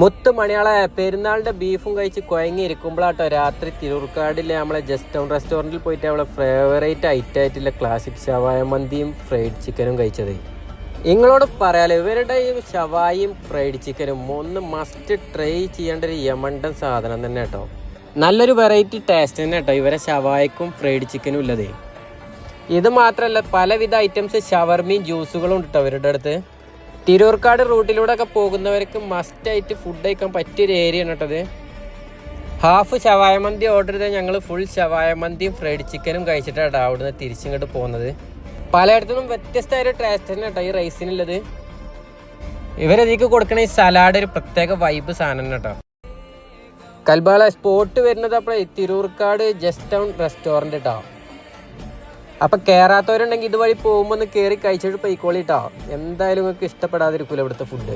മുത്ത് മണിയാളെ പെരുന്നാളിന്റെ ബീഫും കഴിച്ച് കുഴങ്ങി ഇരിക്കുമ്പോഴാട്ടോ രാത്രി തിരൂർക്കാടിലെ നമ്മളെ ജസ്റ്റ് ടൗൺ റെസ്റ്റോറന്റിൽ പോയിട്ട് അവളെ ഫേവറേറ്റ് ഐറ്റം ആയിട്ടുള്ള ക്ലാസിക് ഷവായ മന്തിയും ഫ്രൈഡ് ചിക്കനും കഴിച്ചത്. നിങ്ങളോട് പറയാലോ ഇവരുടെ ഈ ഷവായും ഫ്രൈഡ് ചിക്കനും ഒന്ന് മസ്റ്റ് ട്രൈ ചെയ്യേണ്ട ഒരു യമണ്ടൻ സാധനം തന്നെ കേട്ടോ. നല്ലൊരു വെറൈറ്റി ടേസ്റ്റ് തന്നെ കേട്ടോ ഇവരെ ഷവായക്കും ഫ്രൈഡ് ചിക്കനും ഉള്ളത്. ഇത് മാത്രമല്ല പലവിധ ഐറ്റംസ് ഷവർമയും ജ്യൂസുകളും ഉണ്ട് കേട്ടോ ഇവരുടെ അടുത്ത്. തിരൂർക്കാട് റൂട്ടിലൂടെ ഒക്കെ പോകുന്നവർക്ക് മസ്റ്റ് ആയിട്ട് ഫുഡ് കഴിക്കാൻ പറ്റിയൊരു ഏരിയ ആണ് കേട്ടത്. ഹാഫ് ശവായ മന്തി ഓർഡർ ചെയ്ത ഞങ്ങൾ ഫുൾ ശവായ മന്തിയും ഫ്രൈഡ് ചിക്കനും കഴിച്ചിട്ടാണ് അവിടുന്ന് തിരിച്ചിങ്ങോട്ട് പോകുന്നത് പലയിടത്തുനിന്നും വ്യത്യസ്തമായ ഒരു ടേസ്റ്റ് തന്നെ കേട്ടോ ഈ റൈസിനുള്ളത് ഇവരതിക്ക് കൊടുക്കണ ഈ സലാഡ് ഒരു പ്രത്യേക വൈബ് സാധനം തന്നെ കേട്ടോ കൽബാള സ്പോട്ട് വരുന്നത് അപ്പോൾ തിരൂർക്കാട് ജസ്റ്റ് ടൗൺ റെസ്റ്റോറന്റ് കേട്ടോ അപ്പൊ കേറാത്തവരുണ്ടെങ്കിൽ ഇതുവഴി പോകുമ്പോൾ കയറി കഴിച്ചിട്ട് പോയിക്കോളിട്ടോ എന്തായാലും നിങ്ങൾക്ക് ഇഷ്ടപ്പെടാതിരിക്കൂല ഇവിടുത്തെ ഫുഡ്